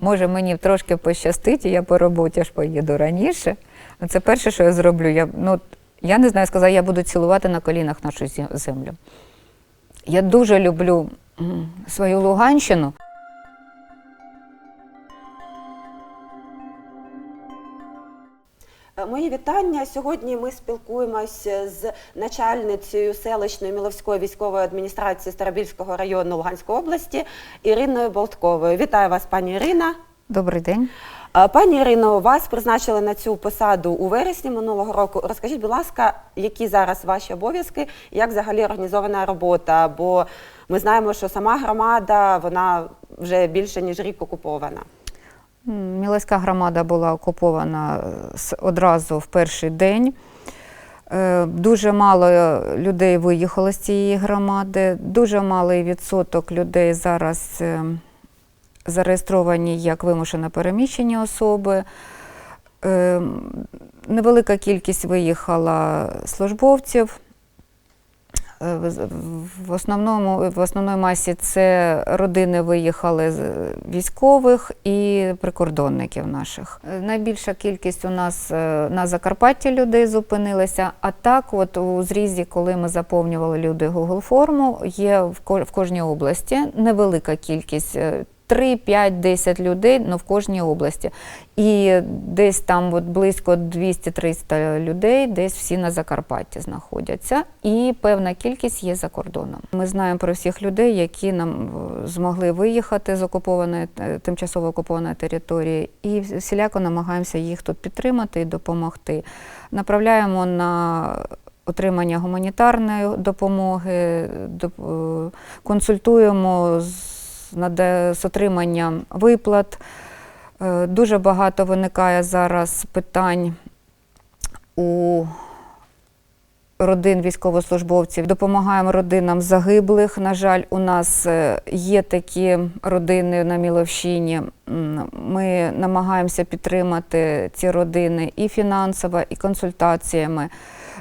може мені трошки пощастить, і я по роботі ж поїду раніше. Це перше, що я зроблю. Я, ну, я не знаю, сказала, я буду цілувати на колінах нашу землю. Я дуже люблю свою Луганщину. Мої вітання. Сьогодні ми спілкуємося з начальницею селищної Міловської військової адміністрації Старобільського району Луганської області Іриною Болтковою. Вітаю вас, пані Ірина. Добрий день. Е, Пані Ірино, вас призначили на цю посаду у вересні минулого року. Розкажіть, будь ласка, які зараз ваші обов'язки, як взагалі організована робота? Бо ми знаємо, що сама громада вона вже більше ніж рік окупована. М, Мілоська громада була окупована е, одразу в перший день. Е, Дуже мало е, людей виїхало з цієї громади. Дуже малий відсоток людей зараз зареєстровані як вимушено переміщені особи. Невелика кількість виїхала службовців. Е, в- основному в основної масі це родини виїхали з військових і прикордонників наших. Е, Найбільша кількість у нас е, на Закарпатті людей зупинилася. А так, от у зрізі, коли ми заповнювали люди Google форму, є в кожній області невелика кількість. Е, 3, 5, 10 людей ну, в кожній області. І десь там от близько 200-300 людей, десь всі на Закарпатті знаходяться. І певна кількість є за кордоном. Ми знаємо про всіх людей, які нам е, змогли виїхати з окупованої е, тимчасово окупованої території, і всіляко намагаємося їх тут підтримати і допомогти. Направляємо на отримання гуманітарної допомоги, е, консультуємо з, з отриманням виплат. Е, Дуже багато виникає зараз питань у родин військовослужбовців. Допомагаємо родинам загиблих. На жаль, у нас е, є такі родини на Міловщині. Ми намагаємося підтримати ці родини і фінансово, і консультаціями.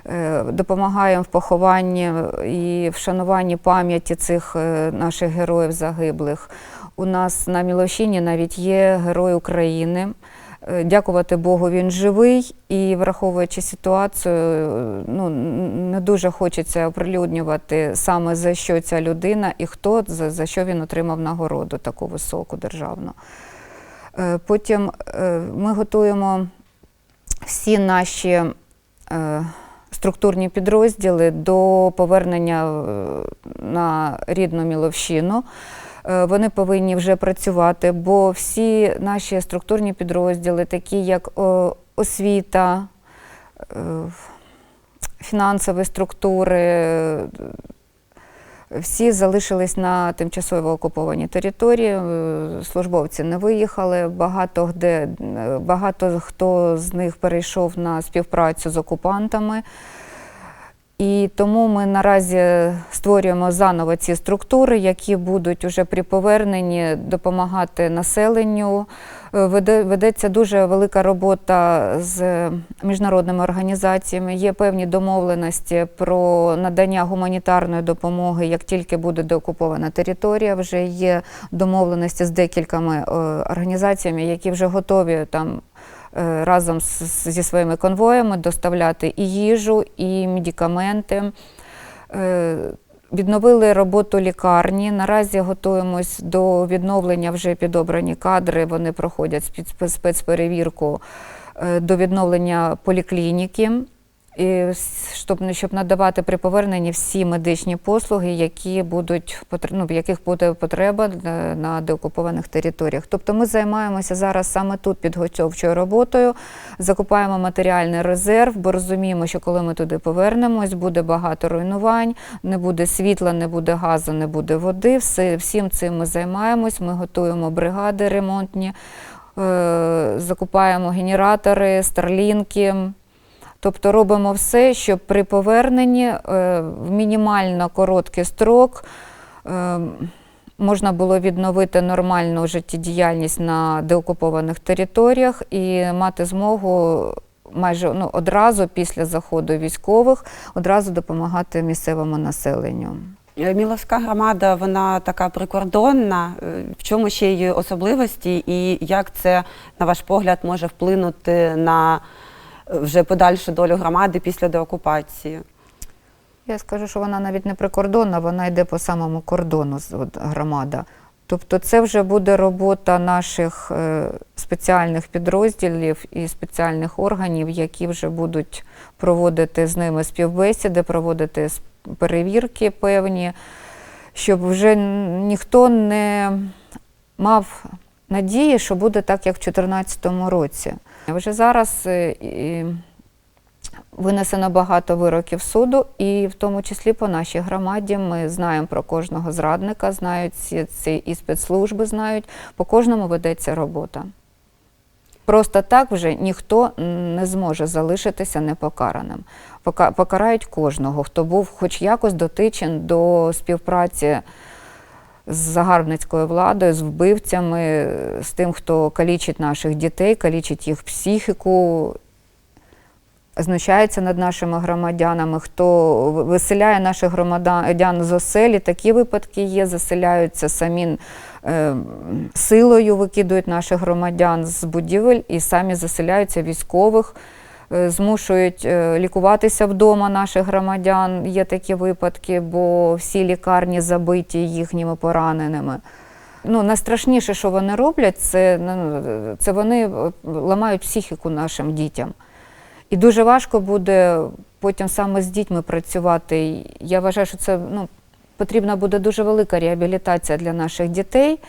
Е, Допомагаємо в похованні і вшануванні пам'яті цих е, наших героїв загиблих. У нас на Міловщині навіть є герой України. Е, Дякувати Богу, він живий і враховуючи ситуацію, ну не дуже хочеться оприлюднювати саме за що ця людина і хто за, за що він отримав нагороду таку високу державну. Потім ми готуємо всі наші структурні підрозділи до повернення е, на рідну Міловщину. Е, Вони повинні вже працювати, бо всі наші структурні підрозділи, такі як освіта, е, фінансові структури, всі залишились на тимчасово окупованій території. е, Службовці не виїхали. Багато де е, багато хто з них перейшов на співпрацю з окупантами. І тому ми наразі створюємо заново ці структури, які будуть уже при поверненні допомагати населенню. Е, ведеться дуже велика робота з міжнародними організаціями. Є певні домовленості про надання гуманітарної допомоги, як тільки буде деокупована територія. Вже є домовленості з декількома е, організаціями, які вже готові там разом з- зі своїми конвоями доставляти і їжу, і медикаменти. Е, Відновили роботу лікарні. Наразі готуємось до відновлення вже підобрані кадри. Вони проходять спец- спецперевірку е, до відновлення поліклініки. І щоб, щоб надавати при поверненні всі медичні послуги, які будуть ну, яких буде потреба е, на деокупованих територіях. Тобто ми займаємося зараз саме тут підготовчою роботою, закупаємо матеріальний резерв, бо розуміємо, що коли ми туди повернемось, буде багато руйнувань, не буде світла, не буде газу, не буде води. Все, всім цим ми займаємось. Ми готуємо бригади ремонтні, е, закупаємо генератори, старлінки. Тобто робимо все, щоб при поверненні е, в мінімально короткий строк е, можна було відновити нормальну життєдіяльність на деокупованих територіях і мати змогу майже ну, одразу після заходу військових одразу допомагати місцевому населенню. Е, Міловська громада, вона така прикордонна. В чому ще її особливості, і як це, на ваш погляд, може вплинути на вже подальшу долю громади після деокупації? Я скажу, що вона навіть не прикордонна, вона йде по самому кордону громада. Тобто це вже буде робота наших е, спеціальних підрозділів і спеціальних органів, які вже будуть проводити з ними співбесіди, проводити перевірки певні, щоб вже ніхто не мав надії, що буде так, як в 2014 році. Вже зараз е, Винесено багато вироків суду, і в тому числі по нашій громаді ми знаємо про кожного зрадника, знають ці, і спецслужби знають, по кожному ведеться робота. Просто так вже ніхто не зможе залишитися непокараним. Пока- Покарають кожного, хто був хоч якось дотичен до співпраці з загарбницькою владою, з вбивцями, з тим, хто калічить наших дітей, калічить їх психіку, знущається над нашими громадянами, хто виселяє наших громадян з оселі. Такі випадки є, заселяються самі е, силою, викидують наших громадян з будівель і самі заселяються військових. Е, Змушують е, лікуватися вдома наших громадян. Є такі випадки, бо всі лікарні забиті їхніми пораненими. Ну, найстрашніше, що вони роблять, це, ну, це вони е, ламають психіку нашим дітям. І дуже важко буде потім саме з дітьми працювати. Я вважаю, що це ну, потрібна буде дуже велика реабілітація для наших дітей,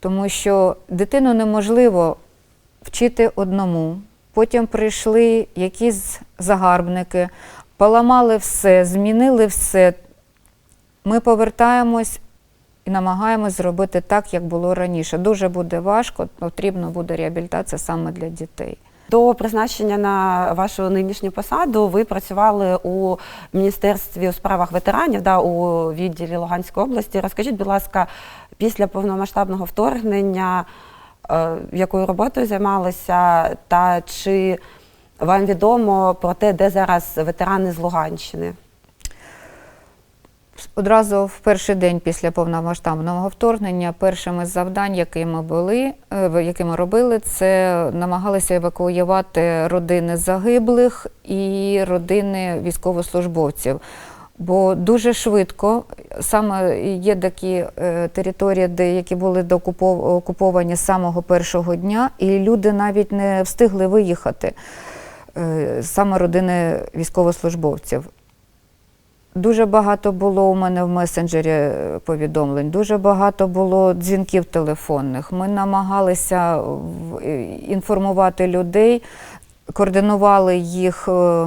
тому що дитину неможливо вчити одному. Потім прийшли якісь загарбники, поламали все, змінили все. Ми повертаємось і намагаємось зробити так, як було раніше. Дуже буде важко, потрібна буде реабілітація саме для дітей. До призначення на вашу нинішню посаду ви працювали у міністерстві у справах ветеранів, да, у відділі Луганської області. Розкажіть, будь ласка, після повномасштабного вторгнення, якою роботою займалися, та чи вам відомо про те, де зараз ветерани з Луганщини? Одразу в перший день після повномасштабного вторгнення першими з завдань, які ми були, е, які ми робили, це намагалися евакуювати родини загиблих і родини військовослужбовців. Бо дуже швидко саме є такі е, території, де які були доокупов- окуповані з самого першого дня, і люди навіть не встигли виїхати, е, саме родини військовослужбовців. Дуже багато було у мене в месенджері е, повідомлень, дуже багато було дзвінків телефонних. Ми намагалися е, інформувати людей, координували їх е,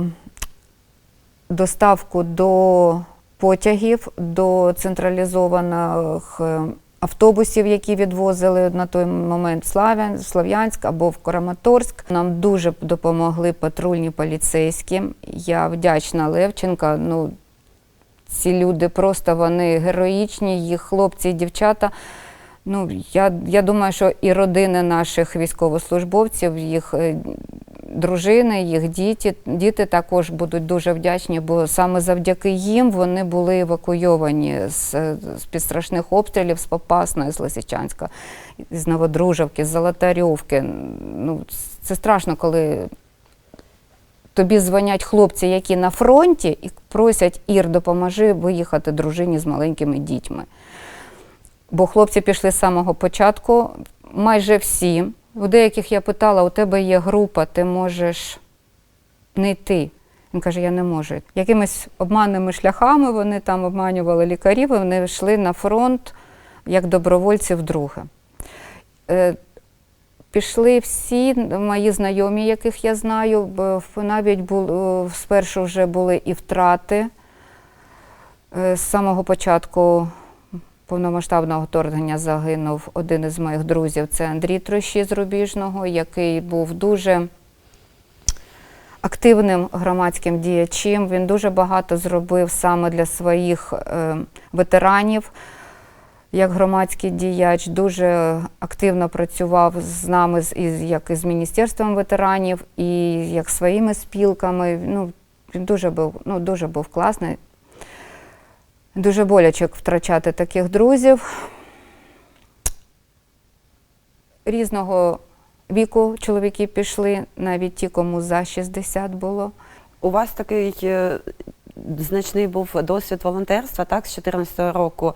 доставку до потягів, до централізованих е, автобусів, які відвозили на той момент в Слов'янськ або в Краматорськ. Нам дуже допомогли патрульні поліцейські. Я вдячна Левченка. Ну, ці люди просто вони героїчні, їх хлопці і дівчата. Ну, я, я думаю, що і родини наших військовослужбовців, їх е, дружини, їх діти, діти також будуть дуже вдячні, бо саме завдяки їм вони були евакуйовані з, з під страшних обстрілів з Попасної, з Лисичанська, з Новодружавки, з Золотарьовки. Ну, це страшно, коли тобі дзвонять хлопці, які на фронті, і просять Ір, допоможи виїхати дружині з маленькими дітьми. Бо хлопці пішли з самого початку, майже всі. У деяких я питала, у тебе є група, ти можеш не йти. Він каже, я не можу. Якимись обманними шляхами вони там обманювали лікарів, і вони йшли на фронт як добровольці вдруге. Е, Пішли всі мої знайомі, яких я знаю, навіть бу- спершу вже були і втрати. Е, З самого початку повномасштабного вторгнення загинув один із моїх друзів, це Андрій Трощі з Рубіжного, який був дуже активним громадським діячем. Він дуже багато зробив саме для своїх е, ветеранів як громадський діяч, дуже активно працював з нами, із, як і з Міністерством ветеранів, і як своїми спілками. Ну, він дуже був, ну, дуже був класний. Дуже боляче втрачати таких друзів. Різного віку чоловіки пішли, навіть ті, кому за 60 було. У вас такий е, значний був досвід волонтерства, так, з 2014 року.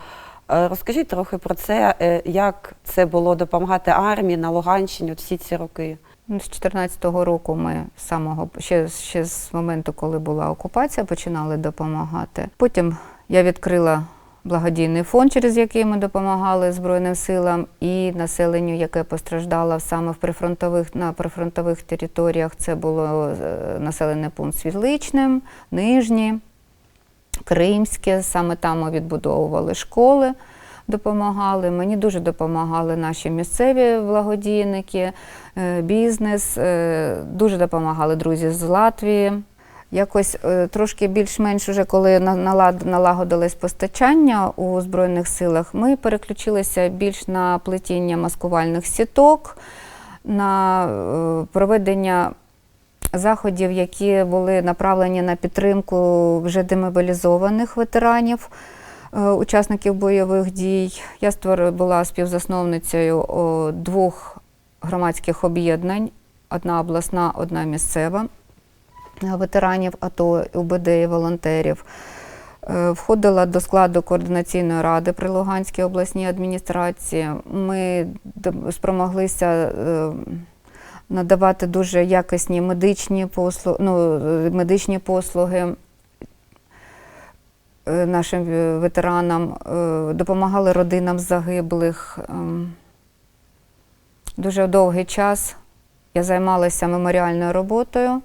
Е, Розкажіть трохи про це, е, як це було допомагати армії на Луганщині от всі ці роки. Ну, З 2014 року ми з самого ще, ще з моменту, коли була окупація, починали допомагати. Потім я відкрила благодійний фонд, через який ми допомагали Збройним силам і населенню, яке постраждало саме в прифронтових на прифронтових територіях. Це було е, населений пункт Світличне, Нижні, Кримське. Саме там ми відбудовували школи. Допомагали. Мені дуже допомагали наші місцеві благодійники, е, бізнес. е, Дуже допомагали друзі з Латвії. Якось е, трошки більш-менш уже коли на- налад- налагодилось постачання у Збройних силах, ми переключилися більш на плетіння маскувальних сіток, на е, проведення заходів, які були направлені на підтримку вже демобілізованих ветеранів, е, учасників бойових дій. Я створ- була співзасновницею двох громадських об'єднань: одна обласна, одна місцева ветеранів АТО, УБД і волонтерів. Е, Входила до складу координаційної ради при Луганській обласній адміністрації. Ми спромоглися е, надавати дуже якісні медичні послуги, ну, е, медичні послуги нашим ветеранам, допомагали родинам загиблих. Ем, Дуже довгий час я займалася меморіальною роботою,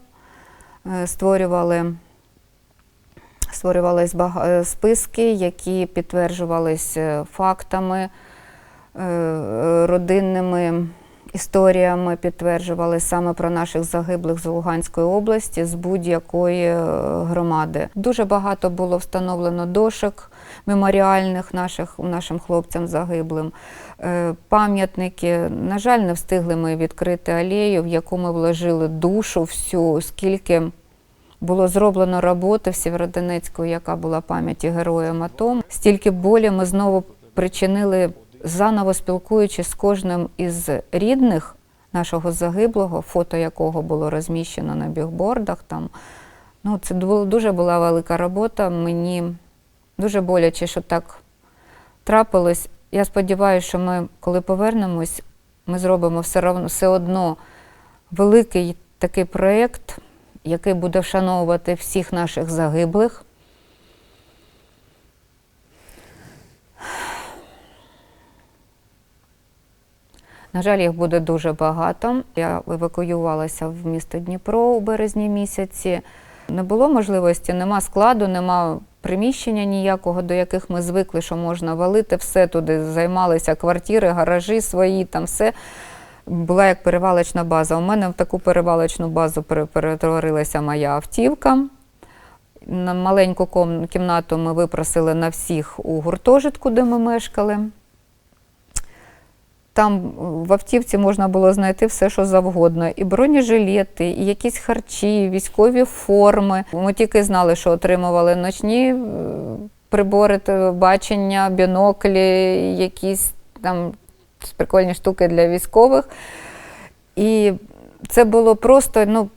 створювали, створювались е, списки, які підтверджувались е, фактами, е, родинними історіями, підтверджували саме про наших загиблих з Луганської області, з будь-якої е, громади. Дуже багато було встановлено дошок меморіальних наших, нашим хлопцям загиблим. Е, Пам'ятники, на жаль, не встигли ми відкрити алею, в яку ми вложили душу всю, скільки було зроблено роботи в Сєвєродонецьку, яка була пам'яті героям АТО. Стільки болі ми знову причинили, заново спілкуючись з кожним із рідних нашого загиблого, фото якого було розміщено на бігбордах. Там. Ну, це дуже була велика робота. Мені дуже боляче, що так трапилось. Я сподіваюся, що ми, коли повернемось, ми зробимо все, равно, все одно великий такий проєкт, який буде вшановувати всіх наших загиблих. На жаль, їх буде дуже багато. Я евакуювалася в місто Дніпро у березні місяці. Не було можливості, нема складу, нема приміщення ніякого, до яких ми звикли, що можна валити все туди. Займалися квартири, гаражі свої, там все. Була як перевалочна база. У мене в таку перевалочну базу перетворилася моя автівка. На маленьку кімнату ми випросили на всіх у гуртожитку, де ми мешкали. Там в автівці можна було знайти все, що завгодно: і бронежилети, і якісь харчі, і військові форми. Ми тільки знали, що отримували ночні е, прибори бачення, біноклі, якісь там прикольні штуки для військових. І це було просто ну,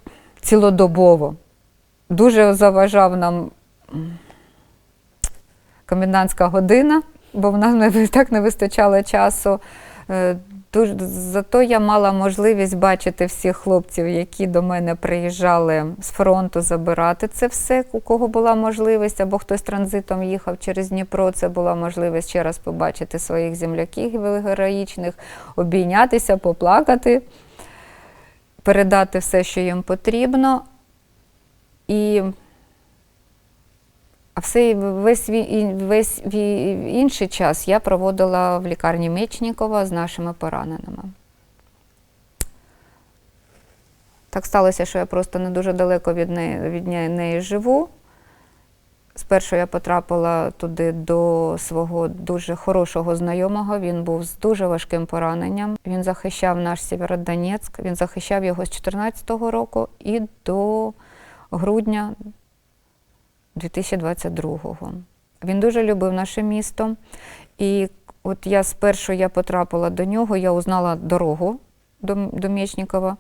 цілодобово. Дуже заважав нам комендантська година, бо в нас так не вистачало часу. Е, зато я мала можливість бачити всіх хлопців, які до мене приїжджали з фронту забирати це все, у кого була можливість, або хтось транзитом їхав через Дніпро. Це була можливість ще раз побачити своїх земляків героїчних, обійнятися, поплакати, передати все, що їм потрібно. І а все, весь, весь інший час я проводила в лікарні Мечнікова з нашими пораненими. Так сталося, що я просто не дуже далеко від неї, від неї живу. Спершу я потрапила туди до свого дуже хорошого знайомого. Він був з дуже важким пораненням. Він захищав наш Сєвєродонецьк. Він захищав його з 2014 року і до грудня 2022-го. Він дуже любив наше місто. І от я спершу я потрапила до нього, я узнала дорогу до, до Мєчнікова.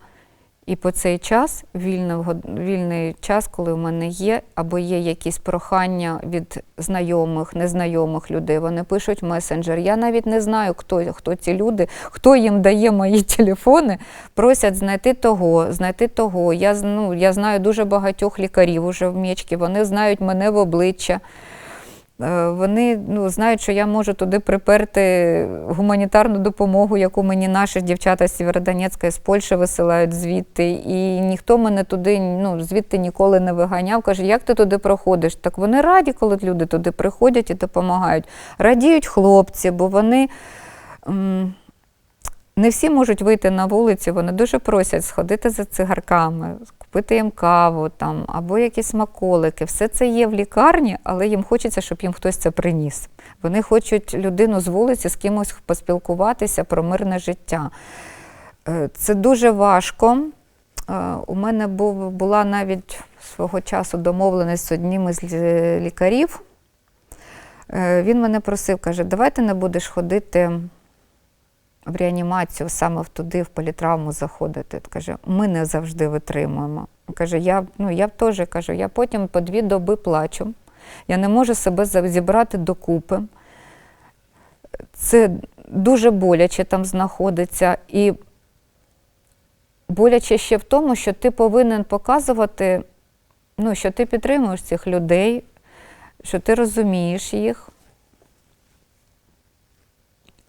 І по цей час, вільний, год- вільний час, коли в мене є, або є якісь прохання від знайомих, незнайомих людей, вони пишуть месенджер. Я навіть не знаю, хто, хто ці люди, хто їм дає мої телефони, просять знайти того, знайти того. Я, ну, я знаю дуже багатьох лікарів уже в Мєчкі, вони знають мене в обличчя. Е, Вони ну, знають, що я можу туди приперти гуманітарну допомогу, яку мені наші дівчата з Сєвєродонецька з Польщі висилають звідти. І ніхто мене туди ну, звідти ніколи не виганяв. Каже, як ти туди проходиш? Так вони раді, коли люди туди приходять і допомагають. Радіють хлопці, бо вони. не всі можуть вийти на вулицю, вони дуже просять сходити за цигарками, їм каву там, або якісь смаколики. Все це є в лікарні, але їм хочеться, щоб їм хтось це приніс. Вони хочуть людину з вулиці з кимось поспілкуватися про мирне життя. Е, Це дуже важко. Е, У мене була навіть свого часу домовленість з одним із лікарів. Е, Він мене просив, каже, давай ти не будеш ходити в реанімацію, саме туди, в політравму заходити. Каже, ми не завжди витримуємо. Каже, я, ну, я теж кажу, я потім по дві доби плачу. Я не можу себе зібрати докупи. Це дуже боляче там знаходиться. І боляче ще в тому, що ти повинен показувати, ну, що ти підтримуєш цих людей, що ти розумієш їх.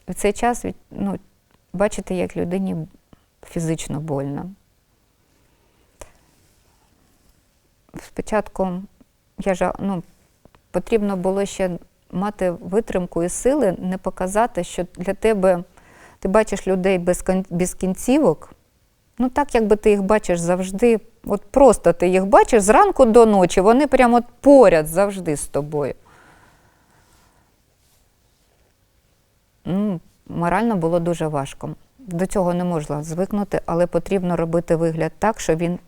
В цей час ну, бачите, як людині фізично больно. Спочатку я ж, ну, потрібно було ще мати витримку і сили, не показати, що для тебе ти бачиш людей без, без кінцівок. Ну, так, якби ти їх бачиш завжди, от просто ти їх бачиш зранку до ночі, вони прямо от поряд завжди з тобою. Ну, морально було дуже важко. До цього не можна звикнути, але потрібно робити вигляд так, що він.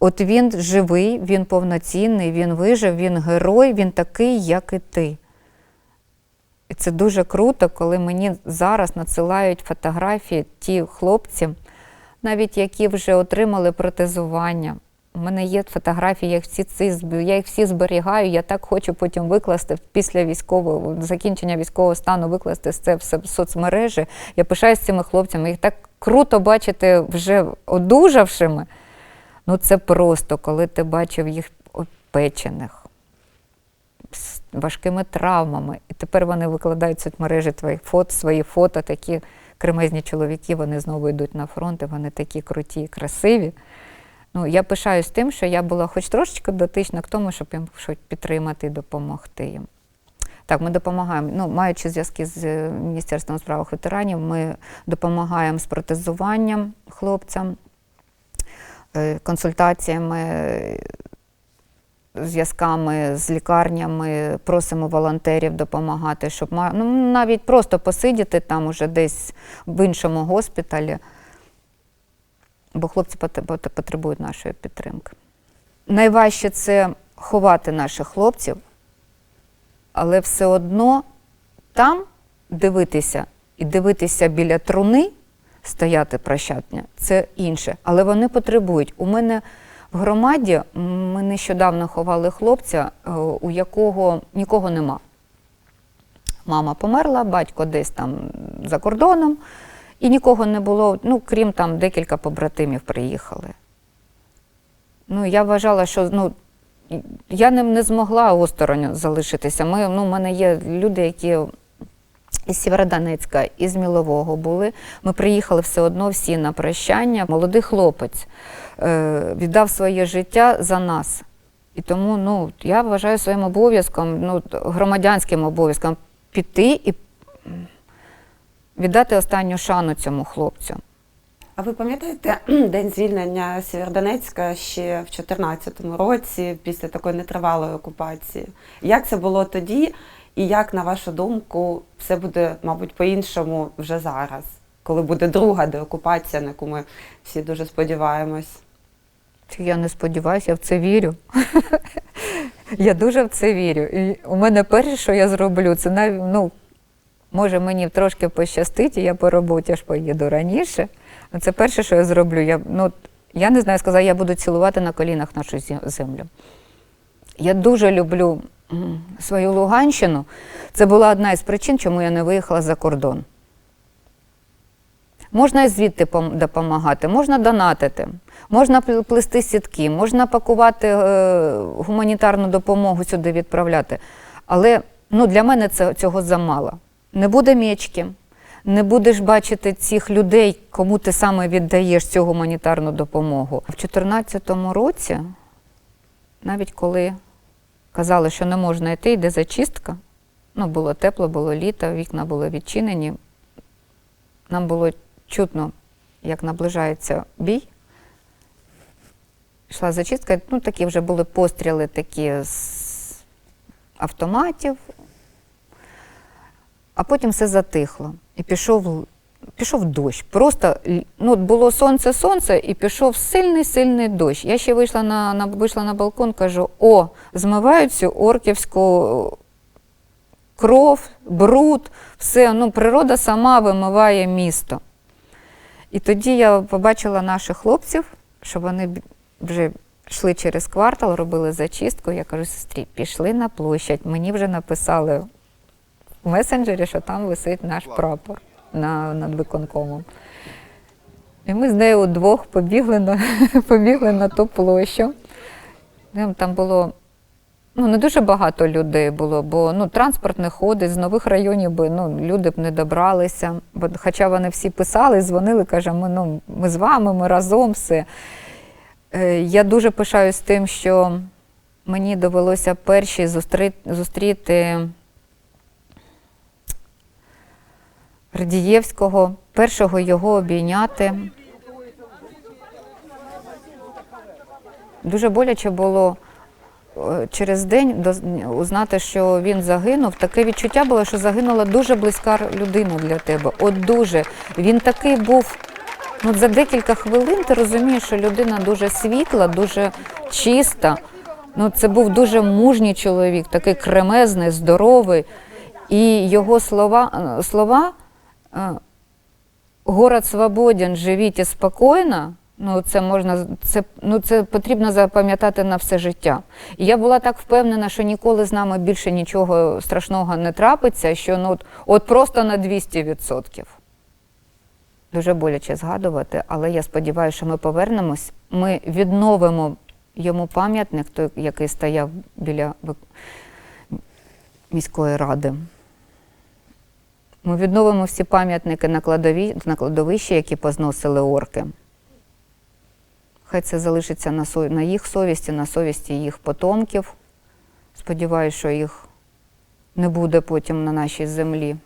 От він живий, він повноцінний, він вижив, він герой, він такий, як і ти. І це дуже круто, коли мені зараз надсилають фотографії ті хлопці, навіть які вже отримали протезування. У мене є фотографії, я їх всі, я їх всі зберігаю. Я так хочу потім викласти після військового закінчення військового стану, викласти це все в соцмережі. Я пишаюсь цими хлопцями. Їх так круто бачити вже одужавшими. Ну це просто, коли ти бачив їх опечених з важкими травмами. І тепер вони викладають в соцмережі твої фото, свої фото, такі кремезні чоловіки, вони знову йдуть на фронт, і вони такі круті і красиві. Ну, я пишаюсь тим, що я була хоч трошечки дотична к тому, щоб їм щось підтримати допомогти їм. Так, ми допомагаємо. Ну, маючи зв'язки з е, Міністерством у справах ветеранів, ми допомагаємо з протезуванням хлопцям, е, консультаціями, зв'язками з лікарнями, просимо волонтерів допомагати, щоб ну, навіть просто посидіти там уже десь в іншому госпіталі, бо хлопці пот- пот- потребують нашої підтримки. Найважче це ховати наших хлопців, але все одно там дивитися і дивитися біля труни, стояти прощатня, це інше. Але вони потребують. У мене в громаді ми нещодавно ховали хлопця, е, у якого нікого нема. Мама померла, батько десь там за кордоном, і нікого не було, ну, крім там декілька побратимів приїхали. Ну, я вважала, що ну, я не, не змогла осторонь залишитися. Ми, ну, у мене є люди, які із Сєвєродонецька, із Мілового були. Ми приїхали все одно всі на прощання. Молодий хлопець е, віддав своє життя за нас. І тому ну, я вважаю своїм обов'язком, ну, громадянським обов'язком піти і віддати останню шану цьому хлопцю. А ви пам'ятаєте день звільнення Сєвєродонецька ще в 2014 році, після такої нетривалої окупації? Як це було тоді, і як, на вашу думку, все буде, мабуть, по-іншому вже зараз, коли буде друга деокупація, на яку ми всі дуже сподіваємось? Я не сподіваюся, я в це вірю. Я дуже в це вірю. І у мене перше, що я зроблю, це нав... ну, може мені трошки пощастить, і я по роботі ж поїду раніше. Це перше, що я зроблю. Я, ну, я не знаю, сказала, я буду цілувати на колінах нашу землю. Я дуже люблю свою Луганщину. Це була одна із причин, чому я не виїхала за кордон. Можна звідти допомагати, можна донатити, можна пл- плести сітки, можна пакувати е, гуманітарну допомогу сюди відправляти. Але ну, для мене це, цього замало. Не буде мечки, не будеш бачити цих людей, кому ти саме віддаєш цю гуманітарну допомогу. В 2014 році, навіть коли казали, що не можна йти, йде зачистка, ну, було тепло, було літо, вікна були відчинені. Нам було чутно, як наближається бій. Йшла зачистка, ну такі вже були постріли такі з автоматів, а потім все затихло. І пішов, пішов дощ. Просто ну, було сонце, сонце, і пішов сильний, сильний дощ. Я ще вийшла на, на, вийшла на балкон, кажу: о, змивають цю орківську кров, бруд, все. Ну, природа сама вимиває місто. І тоді я побачила наших хлопців, що вони вже йшли через квартал, робили зачистку. Я кажу, сестрі, пішли на площадь. Мені вже написали в месенджері, що там висить наш прапор на, над виконкомом. І ми з нею удвох побігли на, побігли на ту площу. Там- було ну, не дуже багато людей було, бо ну, транспорт не ходить, з нових районів би ну, люди б не добралися. Бо, хоча вони всі писали, дзвонили, каже, ми, ну, ми з вами, ми разом все. Е, Я дуже пишаюсь тим, що мені довелося перші зустріти, зустріти Радієвського, першого його обійняти. Дуже боляче було е, через день узнати, що він загинув. Таке відчуття було, що загинула дуже близька людина для тебе. От дуже. Він такий був. Ну, за декілька хвилин ти розумієш, що людина дуже світла, дуже чиста. Ну, це був дуже мужній чоловік, такий кремезний, здоровий. І його слова, е, слова город свободен, живіть спокійно. Ну, це можна, це, ну, це потрібно запам'ятати на все життя. І я була так впевнена, що ніколи з нами більше нічого страшного не трапиться, що ну, от, от просто на 200%. Дуже боляче згадувати, але я сподіваюся, що ми повернемось. Ми відновимо йому пам'ятник, той, який стояв біля міської ради. Ми відновимо всі пам'ятники на, на кладовищі, які позносили орки. Хай це залишиться на, со- на їх совісті, на совісті їх потомків. Сподіваюся, що їх не буде потім на нашій землі.